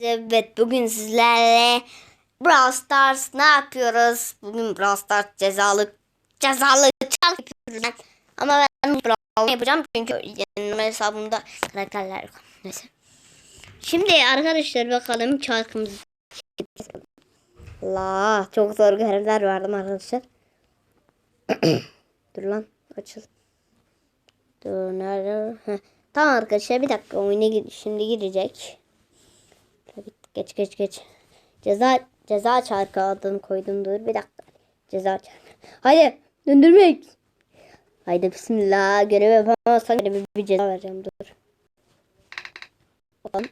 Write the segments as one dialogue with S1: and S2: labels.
S1: Evet bugün sizlerle Brawl Stars ne yapıyoruz? Bugün Brawl Stars cezalı cezalı çal yapıyoruz. Ama ben Brawl yapacağım çünkü yeni hesabımda karakterler yok. Neyse. Şimdi arkadaşlar bakalım çarkımız. La çok zor görevler vardı arkadaşlar. Dur lan açıl. Dur nerede? Heh. Tamam arkadaşlar bir dakika oyuna şimdi girecek. Geç geç geç. Ceza ceza çarkı adını koydum dur bir dakika. Ceza çarkı. Haydi döndürmek. Haydi bismillah görev yapamazsan bir, bir ceza vereceğim dur. Bakalım.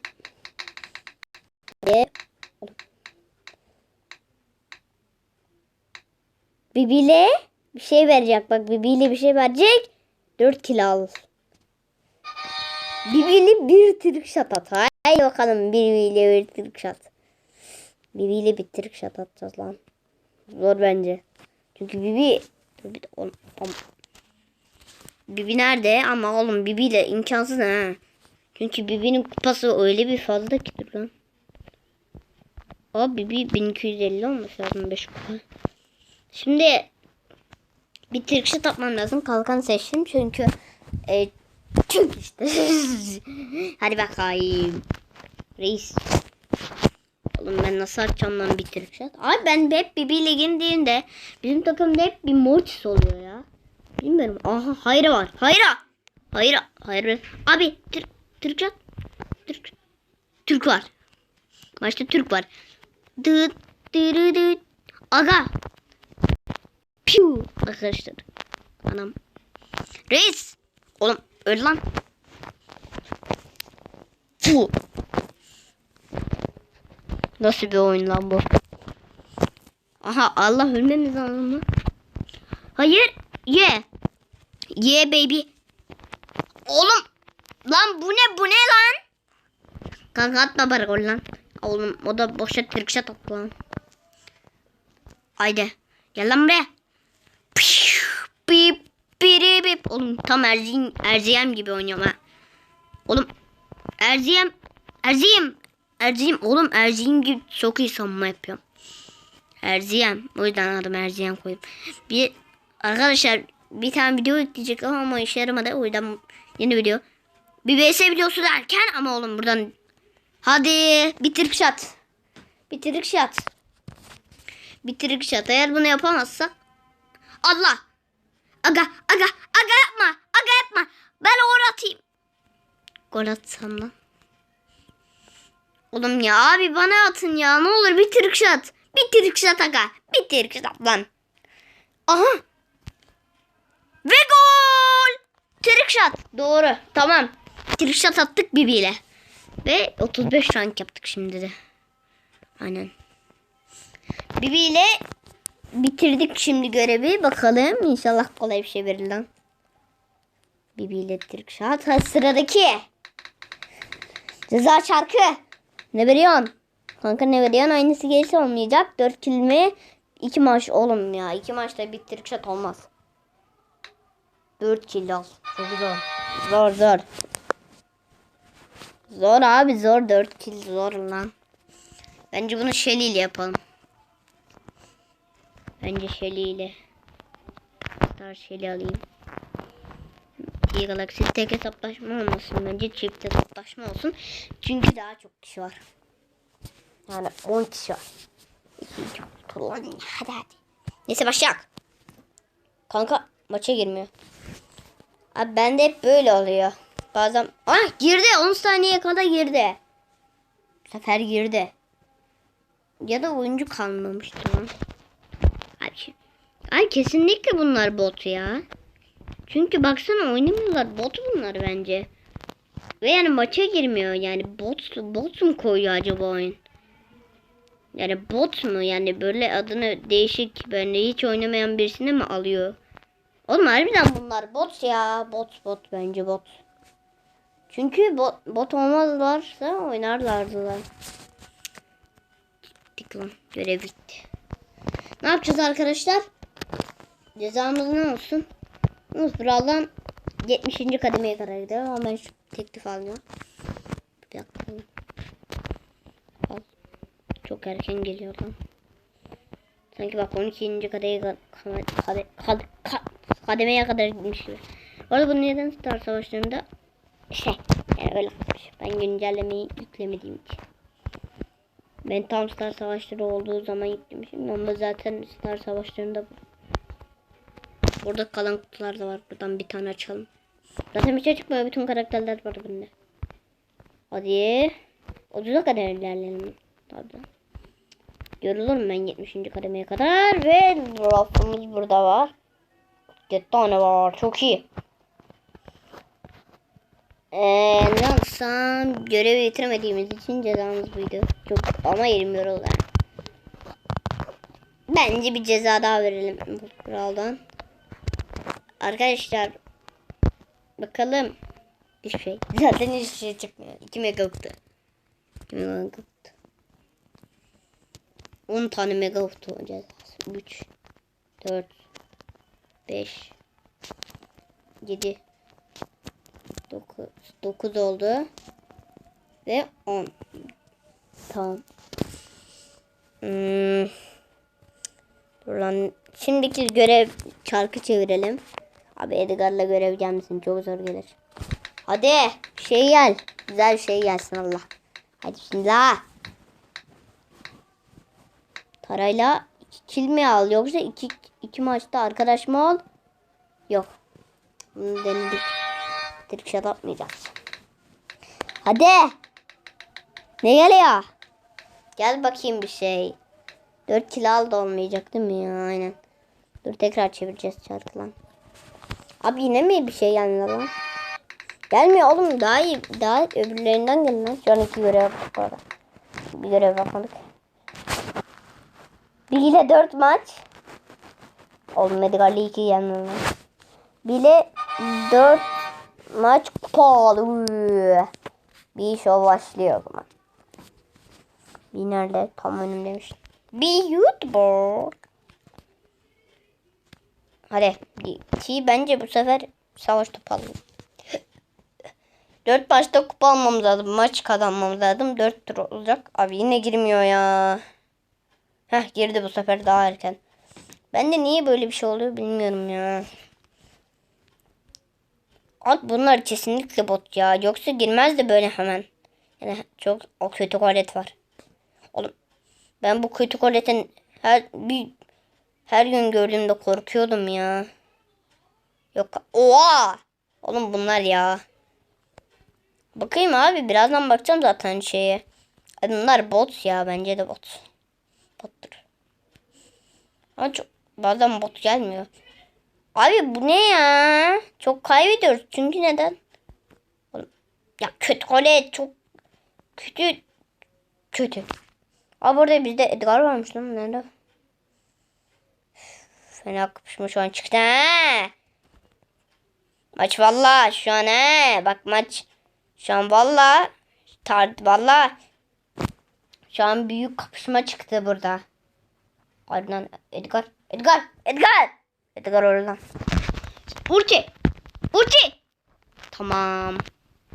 S1: Bibi'yle bir şey verecek. Bak Bibi'yle bir şey verecek. 4 kilo al. Bibi'yle bir trick shot at. Haydi bakalım Bibi'yle bir trick shot. Bibi'yle bir trick shot atacağız lan. Zor bence. Çünkü Bibi Dur de oğlum. Bibi nerede? Ama oğlum Bibi'yle imkansız ha. Çünkü Bibi'nin kupası öyle bir fazla ki dur lan. Aa Bibi 1250 olmuş lazım 5 kupa. Şimdi bir trickshot atmam lazım. Kalkan seçtim çünkü e, çünkü işte. Hadi bakayım. Reis. Oğlum ben nasıl atacağım lan bir trickshot? Abi ben hep bir bir ligindeyim bizim takımda hep bir mortis oluyor ya. Bilmiyorum. Aha hayra var. Hayra. Hayra. Hayra. Abi tır, trickshot. Türk. Türk var. Başta Türk var. Dıt dırı dıt. Aga. Piu arkadaşlar. Anam. Reis. Oğlum öl lan. Fu. Nasıl bir oyun lan bu? Aha Allah ölmemiz lazım mı? Hayır. Ye. Ye baby. Oğlum. Lan bu ne bu ne lan? Kanka atma bari gol lan. Oğlum o da boşa trickshot attı lan. Haydi. Gel lan buraya. Bip bip bip. Oğlum tam Erziyem, Erziyem gibi oynuyorum ha. Oğlum Erziyem Erziyem Erziyem oğlum Erziyem gibi çok iyi savunma yapıyorum. Erziyem. O yüzden adım Erziyem koydum. Bir arkadaşlar bir tane video yükleyecek ama işe yaramadı. O yüzden yeni video. Bir VS videosu derken ama oğlum buradan hadi bitir shot. Bitir shot. Bitir shot. Eğer bunu yapamazsak Allah. Aga aga aga yapma. Aga yapma. Ben or atayım. Gol atsam lan. Oğlum ya abi bana atın ya. Ne olur bir trick shot. Bir trick shot aga. Bir trick shot lan. Aha. Ve gol. Trick shot. Doğru. Tamam. Trick shot attık Bibi Ve 35 rank yaptık şimdi de. Aynen. Bibi ile bitirdik şimdi görevi. Bakalım inşallah kolay bir şey verir lan. Bibi ile trick shot. Ha, sıradaki. Ceza çarkı. Ne veriyorsun? Kanka ne veriyorsun? Aynısı gelirse olmayacak. 4 kill mi? 2 maç oğlum ya. 2 maçta bir trick shot olmaz. 4 kill al. Çok zor. Zor zor. Zor abi zor 4 kill zor lan. Bence bunu Shelly ile yapalım. Bence Shelly ile. Star Shelly alayım. Galaxy tek hesaplaşma olmasın. Bence çift hesaplaşma olsun. Çünkü daha çok kişi var. Yani 10 kişi var. Hadi hadi. Neyse başlayalım. Kanka maça girmiyor. Abi bende hep böyle oluyor. Bazen ah girdi 10 saniye kadar girdi. Bu sefer girdi. Ya da oyuncu kalmamıştı. Abi, ay kesinlikle bunlar bot ya. Çünkü baksana oynamıyorlar. Bot bunlar bence. Ve yani maça girmiyor. Yani bot, bot mu koyuyor acaba oyun? Yani bot mu? Yani böyle adını değişik böyle hiç oynamayan birisine mi alıyor? Oğlum harbiden bunlar bot ya. Bot bot bence bot. Çünkü bot, bot olmazlarsa oynarlardı lan. Gittik lan. Görev bitti. Ne yapacağız arkadaşlar? Cezamız ne olsun? Buradan 70. kademeye kadar gidelim ama ben şu teklif almıyorum. Bir dakika. Çok erken geliyor lan. Sanki bak 12. kadeye ka- kade, kade, kade, ka- kademeye kadar gitmiş gibi. Bu arada bunu neden Star Savaşları'nda şey yani öyle kalmış. Ben güncellemeyi yüklemediğim için. Ben tam Star Savaşları olduğu zaman yüklemişim. Ama zaten Star Savaşları'nda bu. Burada kalan kutular da var. Buradan bir tane açalım. Zaten bir şey çıkmıyor. Bütün karakterler var bunda. Hadi. 30'a kadar ilerleyelim. Tabii. Yorulurum ben 70. kademeye kadar. Ve rafımız burada var. 7 tane var. Çok iyi. Ee, ne yapsam görevi bitiremediğimiz için cezamız buydu. Çok ama 20 euro. Bence bir ceza daha verelim bu kuraldan. Arkadaşlar bakalım. Hiçbir şey. Zaten hiçbir şey çıkmıyor. 2 mega kutu. 2 mega kutu. 10 tane mega kutu cezası. 3 4 5 7 9 9 oldu. Ve 10. Tamam. Hmm. Buradan şimdiki görev çarkı çevirelim. Abi Edgar'la görev gelmesin çok zor gelir. Hadi şey gel. Güzel bir şey gelsin Allah. Hadi bismillah. Parayla iki kill mi al yoksa iki, iki maçta arkadaş mı ol? Yok. Bunu denedik. Trick shot atmayacağız. Hadi. Ne geliyor? Gel bakayım bir şey. 4 kilo al da olmayacak değil mi ya? Aynen. Dur tekrar çevireceğiz çarkı lan. Abi yine mi bir şey gelmiyor lan? Gelmiyor oğlum daha iyi. Daha öbürlerinden lan. Şu an iki görev yaptık bu. Bir görev yapmadık. Bir ile dört maç. Oğlum Medgar'la iki gelmiyor lan. Bir ile dört maç kupa alıyor. Bir şov başlıyor o zaman. Bir nerede? Tam önümdemiş. Bir YouTuber. Hadi. Ki bence bu sefer savaş topu alalım. Dört maçta kupa almamız lazım. Maç kazanmamız lazım. Dört tur olacak. Abi yine girmiyor ya. Heh girdi bu sefer daha erken. Ben de niye böyle bir şey oluyor bilmiyorum ya. Abi bunlar kesinlikle bot ya. Yoksa girmez de böyle hemen. Yani çok o kötü kolet var. Oğlum ben bu kötü koletin her bir her gün gördüğümde korkuyordum ya. Yok. Oha! Oğlum bunlar ya. Bakayım abi birazdan bakacağım zaten şeye. Abi bunlar bot ya bence de bot. Bottur. Ama çok bazen bot gelmiyor. Abi bu ne ya? Çok kaybediyoruz. Çünkü neden? Oğlum, ya kötü kole çok kötü kötü. Aa burada bizde Edgar varmış lan. Nerede? Fena kapışma şu an çıktı ha. Maç valla şu an he. Bak maç. Şu an valla. Tar valla. Şu an büyük kapışma çıktı burada. Ardından Edgar. Edgar. Edgar. Edgar oradan. Burçi. Burçi. Tamam.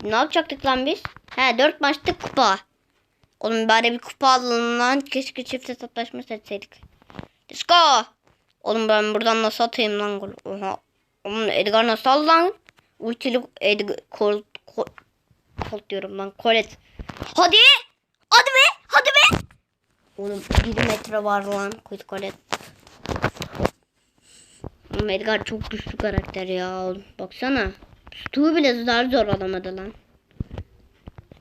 S1: Ne yapacaktık lan biz? He dört maçta kupa. Oğlum bari bir kupa alalım lan. Keşke çift hesaplaşma seçseydik. Let's go. Oğlum ben buradan nasıl atayım lan? Oha. Oğlum Edgar nasıl al lan? Ultili Edgar kol, kol, diyorum lan. Kolet. Hadi. Hadi be. Hadi be. Oğlum 1 metre var lan. Kolet kolet. Edgar çok güçlü karakter ya. Oğlum. Baksana. Stu'yu bile zar zor alamadı lan.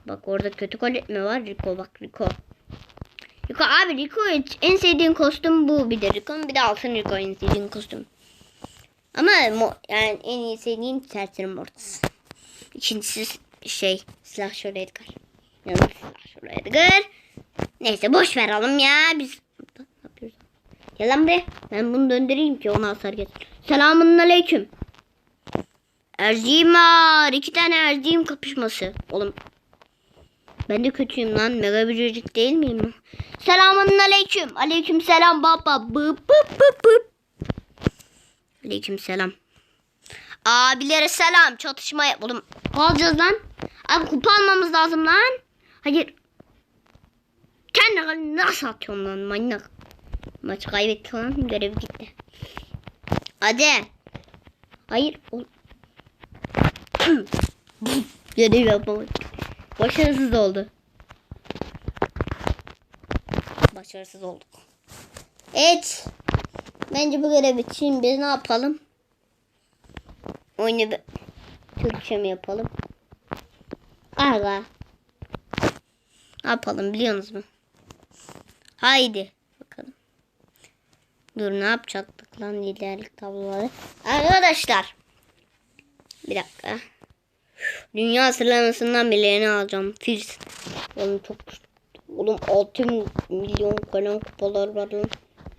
S1: Bak orada kötü kolet mi var? Rico bak Rico. Rico abi Rico en sevdiğin kostüm bu bir de Rico'nun bir de altın Rico en sevdiğin kostüm. Ama yani en iyi sevdiğim Sertrin Mortis. İkincisi şey silah şöyle Edgar. Yani silah şöyle Edgar. Neyse boş ver oğlum ya biz? Gel lan buraya. Ben bunu döndüreyim ki ona hasar getir. Selamun aleyküm. Erziğim var. İki tane erziğim kapışması. Oğlum ben de kötüyüm lan. Mega biricik değil miyim? Selamun aleyküm. Aleyküm selam baba. Bıp bıp bıp bıp. Aleyküm selam. Abilere selam. Çatışmaya. Oğlum alacağız lan. Abi kupa almamız lazım lan. Hayır. Kendi Portakal nasıl atıyorsun lan manyak. Maç kaybetti lan görev gitti. Hadi. Hayır. görev yapamadık. Başarısız oldu. Başarısız olduk. Evet. Bence bu görev için biz ne yapalım? Oyunu Türkçe mi yapalım? Aga. Ne yapalım biliyorsunuz mu? Haydi bakalım. Dur ne yapacaktık lan liderlik tabloları. Arkadaşlar. Bir dakika. Dünya sıralamasından birilerini alacağım. Fils. Oğlum çok Oğlum 6 milyon falan kupalar var lan.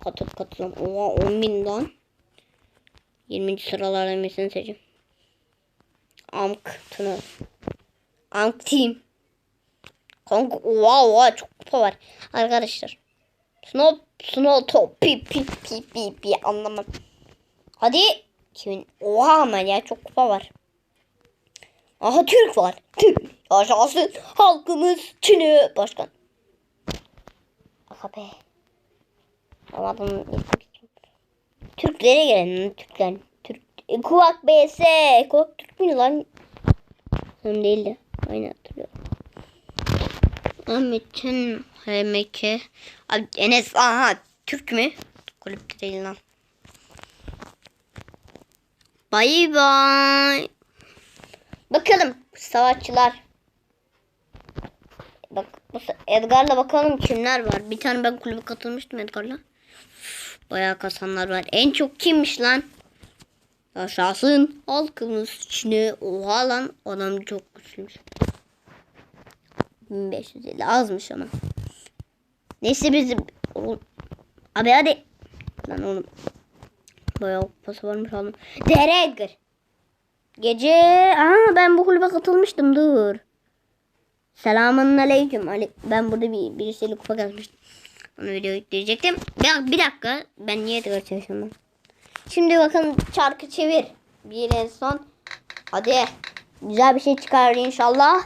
S1: Katıl katılan. Oha 10 bin lan. 20. sıralardan birisini seçeyim. Amk Tuna. Amk Team. Kanka oha oha çok kupa var. Arkadaşlar. Snow, snow top pi pi pi pi pi anlamam. Hadi. Kimin? Oha ama ya çok kupa var. Aha Türk var. Türk. Yaşasın halkımız Çin'i başkan. Aha be. Anladım. Türklere gelelim. Türkler. Türk. E, Kuvak BS. Kuvak Türk müydü lan? Sanırım değildi. Aynı hatırlıyorum. Ahmet'in HMK. Abi Enes aha Türk mü? Kulüpte değil lan. Bay bay. Bakalım savaşçılar. Bak Edgar'la bakalım kimler var. Bir tane ben kulübe katılmıştım Edgar'la. Bayağı kasanlar var. En çok kimmiş lan? Yaşasın halkımız içine. Oha lan adam çok güçlüymüş. 1550 azmış ama. Neyse oğlum. Abi hadi. Lan oğlum. Bayağı kupası varmış oğlum. Dere Edgar. Gece. Aa ben bu kulübe katılmıştım dur. Selamun aleyküm. Ale- Ben burada bir birisiyle kupa kazmıştım. Onu video yükleyecektim. Bir, bir dakika. Ben niye Edgar çalışıyorum? Şimdi bakın çarkı çevir. Bir en son. Hadi. Güzel bir şey çıkar inşallah.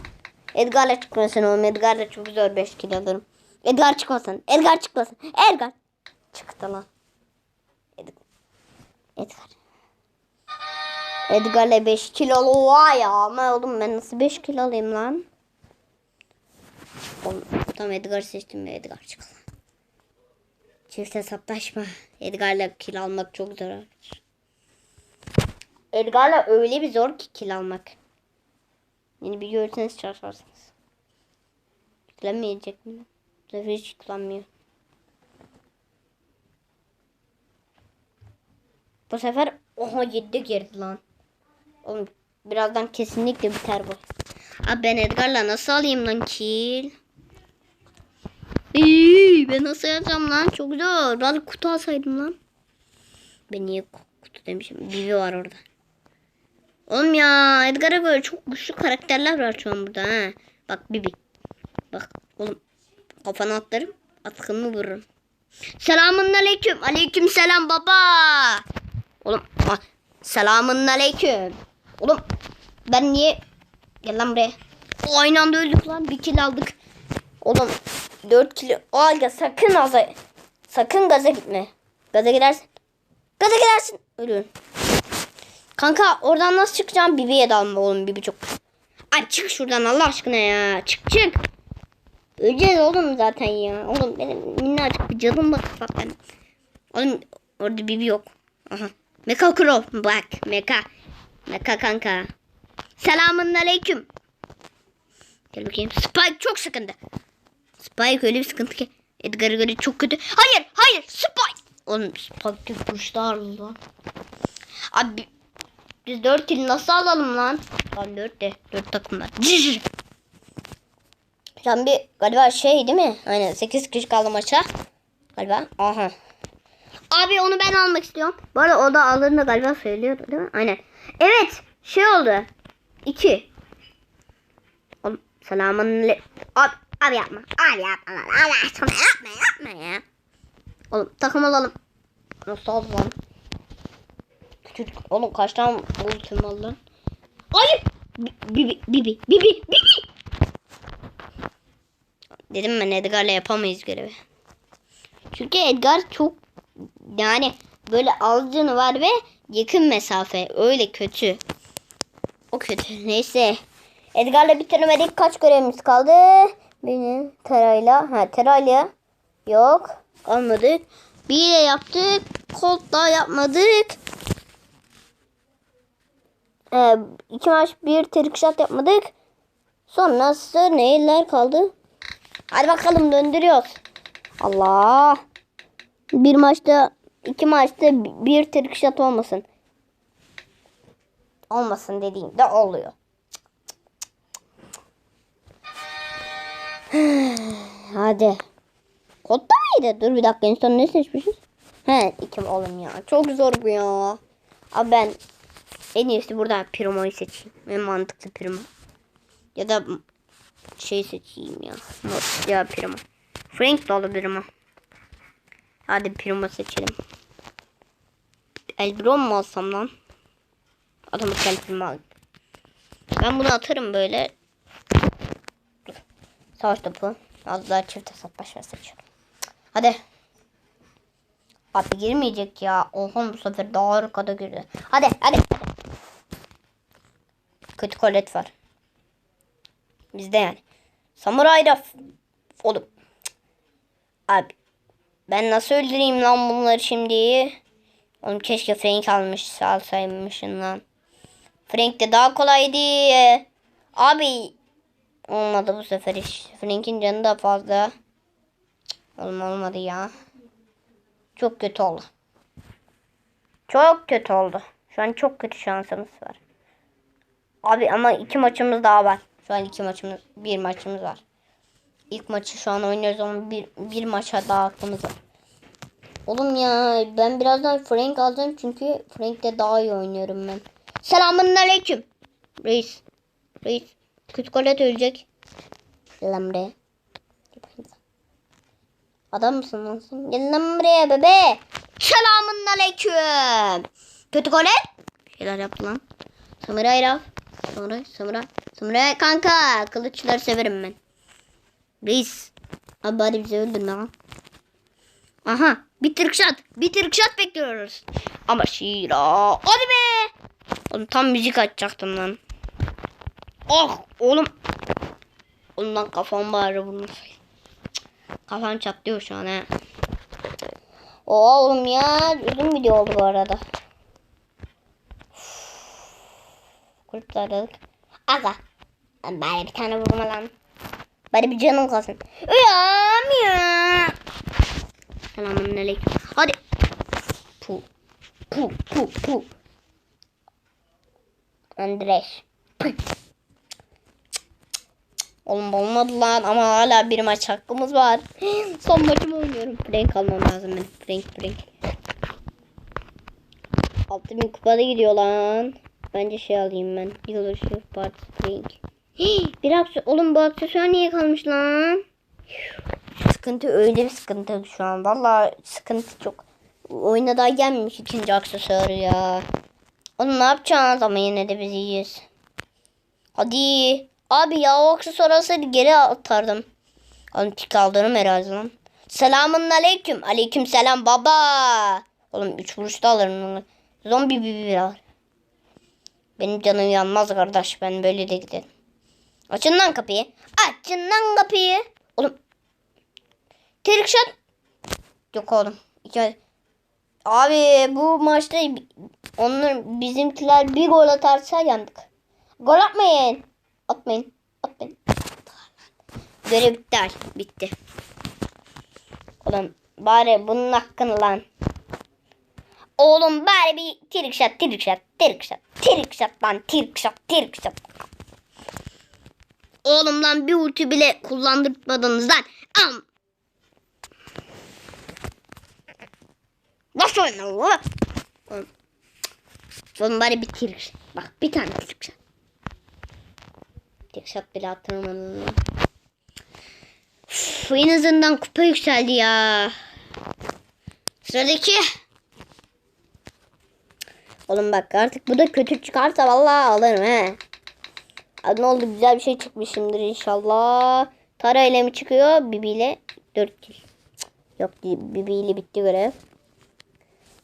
S1: Edgar'la çıkmasın oğlum. Edgar'la çok zor 5 kilo alırım. Edgar çıkmasın. Edgar çıkmasın. Edgar. Çıktı lan. Ed- Edgar. Edgar'la 5 kilolu var ya. Ama oğlum ben nasıl 5 kilo alayım lan? Oğlum, tamam Edgar seçtim ve Edgar çıktı. Çift hesaplaşma. Edgar'la kill almak çok zor. Edgar'la öyle bir zor ki kill almak. Yeni bir görürseniz şaşarsınız. Yüklenmeyecek mi? Bu sefer hiç yüklenmiyor. Bu sefer oha 7 girdi lan. Oğlum birazdan kesinlikle biter bu. Abi ben Edgar'la nasıl alayım lan kill? İyi, ben nasıl yapacağım lan? Çok zor. Ben kutu alsaydım lan. Ben niye ku- kutu demişim? Bibi var orada. Oğlum ya Edgar'a göre çok güçlü karakterler var şu an burada ha. Bak Bibi. Bak oğlum kafana atlarım. Atkımı vururum. Selamun aleyküm. Aleyküm selam baba. Oğlum ah, selamun aleyküm. Oğlum ben niye Gel lan buraya. O aynı anda öldük lan. Bir kill aldık. Oğlum 4 kilo. Halde sakın gaza. Sakın gaza gitme. Gaza gidersin. Gaza gidersin. Ölüyorum. Kanka oradan nasıl çıkacağım? Bibi'ye dalma oğlum. Bibi çok. Ay çık şuradan Allah aşkına ya. Çık çık. Öleceğiz oğlum zaten ya. Oğlum benim minnacık bir canım bak ben. Oğlum orada Bibi yok. Aha. Mecha Crow. Bak Mecha. Mecha kanka. Selamun aleyküm. Gel bakayım. Spike çok sıkıntı. Spike öyle bir sıkıntı ki. Edgar'a göre çok kötü. Hayır hayır Spike. Oğlum Spike vuruşlar lan. Abi biz 4 kill nasıl alalım lan? Lan 4 de 4 takım var. Şu bir galiba şey değil mi? Aynen 8 kişi kaldı maça. Galiba. Aha. Abi onu ben almak istiyorum. Bu arada o da alırını galiba söylüyordu değil mi? Aynen. Evet. Şey oldu. 2. Oğlum selamun Abi, abi yapma. Abi yapma. Allah aşkına yapma yapma ya. Oğlum takım alalım. Nasıl oldu lan? Küçük. Oğlum kaç tane ultim var lan? Bi- Bibi bibi bibi bibi. Dedim ben Edgar'la yapamayız görevi. Çünkü Edgar çok yani böyle az canı var ve yakın mesafe. Öyle kötü. O kötü. Neyse. Edgar'la bitirmedik. Kaç görevimiz kaldı? Benim Teray'la. Ha Teray'la. Yok. Almadık. Bir ile yaptık. Colt daha yapmadık. Ee, iki maç bir trick shot yapmadık. Sonrası neyler kaldı? Hadi bakalım döndürüyoruz. Allah. Bir maçta iki maçta bir trick shot olmasın. Olmasın dediğimde oluyor. Hadi. Kodda mıydı? Dur bir dakika en son ne seçmişiz? He ikim oğlum ya. Çok zor bu ya. Abi ben en iyisi burada Primo'yu seçeyim. En mantıklı Primo. Ya da şey seçeyim ya. Ya Primo. Frank de olabilir ama. Hadi Primo seçelim. Elbron mu alsam lan? Adamı kendime al. Ben bunu atarım böyle. Savaş topu. Az daha çift hesap başına seçiyorum. Hadi. Abi girmeyecek ya. Oha bu sefer daha arkada girdi. Hadi hadi. Kötü kolet var. Bizde yani. Samuray da f- oğlum. Abi ben nasıl öldüreyim lan bunları şimdi? Oğlum keşke Frank almış alsaymışsın lan. Frank de daha kolaydı. Abi olmadı bu sefer iş. Frank'in canı da fazla. Oğlum olmadı ya. Çok kötü oldu. Çok kötü oldu. Şu an çok kötü şansımız var. Abi ama iki maçımız daha var. Şu an iki maçımız, bir maçımız var. İlk maçı şu an oynuyoruz ama bir, bir maça daha aklımız var. Oğlum ya ben birazdan Frank alacağım çünkü Frank'te daha iyi oynuyorum ben. Selamun aleyküm. Reis. Reis. Kötü kolet ölecek. Sen. Adam mısın lan sen? Gel lan bebe. Selamun aleyküm. Kötü kolet. Şeyler yaptı lan. Samuray Raf. Samuray, samuray. Samuray kanka. Kılıçları severim ben. Reis. Abi hadi bizi öldürme lan. Aha. Bir tırkşat. Bir tırkşat bekliyoruz. Ama Şira. Hadi be. Oğlum tam müzik açacaktım lan. Oh oğlum. Lan kafam bağırıyor bunu. Kafam çatlıyor şu an he. Oğlum ya uzun video oldu bu arada. Kulüpte aradık. Aga. Bari bir tane vurma lan. Bari bir canım kalsın. Uyam ya. Selamun aleyküm. Hadi. Pu. Pu pu pu. Andres. Puh. Oğlum olmadı lan ama hala bir maç hakkımız var. Son maçımı oynuyorum. Frank almam lazım benim. Frank Frank. 6000 kupada gidiyor lan. Bence şey alayım ben. Yılbaşı Parti Frank. Bir aksesuar. Oğlum bu aksesuar niye kalmış lan? Sıkıntı öyle bir sıkıntı şu an. Valla sıkıntı çok. Oyuna daha gelmemiş ikinci aksesuarı ya. Oğlum ne yapacağız ama yine de biz iyiyiz. Hadi. Abi ya o aksesuar olsaydı geri atardım. Oğlum tik aldırım herhalde lan. Selamun aleyküm. Aleyküm selam baba. Oğlum 3 vuruşta alırım onu. Zombi bir var. Benim canım yanmaz kardeş. Ben böyle de gidelim. Açın lan kapıyı. Açın lan kapıyı. Oğlum. Shot. Yok oğlum. Abi bu maçta onlar bizimkiler bir gol atarsa yandık. Gol atmayın. Atmayın. Atmayın. Görev bitti. Bitti. Oğlum bari bunun hakkını lan. Oğlum bari bir trick shot, trick shot, trick shot, lan, trick shot. Oğlum lan bir ulti bile kullandırmadınız lan. Am. Nasıl oynar o? Oğlum. Bari shot. Bak bir tane trick shot. Trick shot bile attırmadım lan. Üf, en azından kupa yükseldi ya. Sıradaki. Oğlum bak artık bu da kötü çıkarsa vallahi alırım he. Ne oldu güzel bir şey çıkmışımdır inşallah. Tara ile mi çıkıyor? Bibi ile 4 kill. Yok. Bibi ile bitti görev.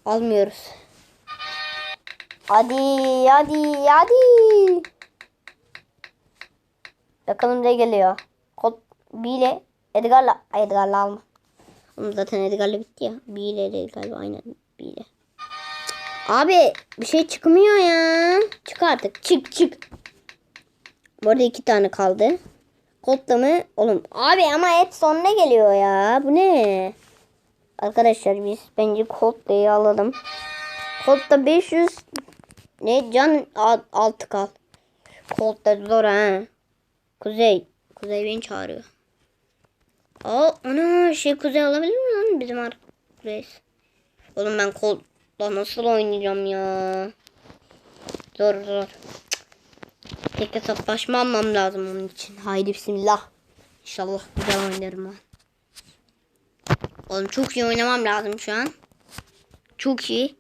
S1: Almıyoruz. Hadi hadi hadi. Bakalım ne geliyor. Kod B ile Edgar'la Edgar'la alma. Oğlum zaten Edgar'la bitti ya. B ile de galiba aynen B. Abi bir şey çıkmıyor ya. Çık artık. Çık çık. Bu arada iki tane kaldı. Kodla mı? Oğlum abi ama hep sonuna geliyor ya. Bu ne? Arkadaşlar biz bence kodlayı alalım. Kodda 500 ne can al- altı kal. Kodda zor ha. Kuzey. Kuzey beni çağırıyor. Aa ana şey Kuzey olabilir mi lan bizim arkadaş? Oğlum ben kodla nasıl oynayacağım ya? Zor zor. Tek hesaplaşma almam lazım onun için. Haydi bismillah. İnşallah güzel oynarım ben. Oğlum çok iyi oynamam lazım şu an. Çok iyi.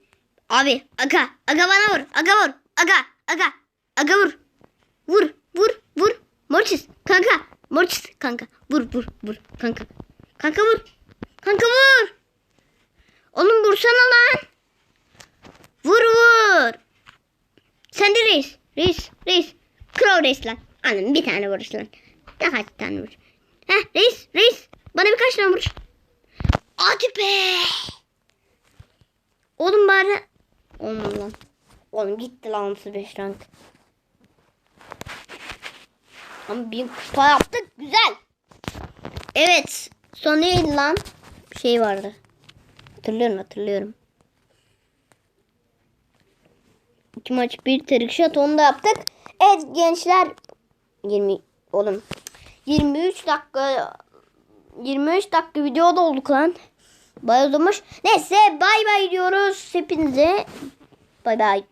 S1: Abi aga aga bana vur. Aga vur. Aga aga aga vur. Vur vur vur. Mortis kanka. Mortis kanka. Vur vur vur kanka. Kanka vur. Kanka vur. Oğlum vursana lan. Vur vur. Sen de reis. Reis. Reis. Crow reis lan. Anam bir tane vuruş lan. Daha kaç tane vuruş. Heh reis. Reis. Bana birkaç tane vuruş. Hadi be. Oğlum bari. Olmadı lan. Oğlum gitti lan 35 rank. Ama bir kupa yaptık. Güzel. Evet. Son neydi lan? Bir şey vardı. Hatırlıyorum hatırlıyorum. İki maç bir trick shot onu da yaptık. Evet gençler 20 oğlum 23 dakika 23 dakika video da olduk lan. Bayağı. Neyse bay bay diyoruz hepinize. Bay bay.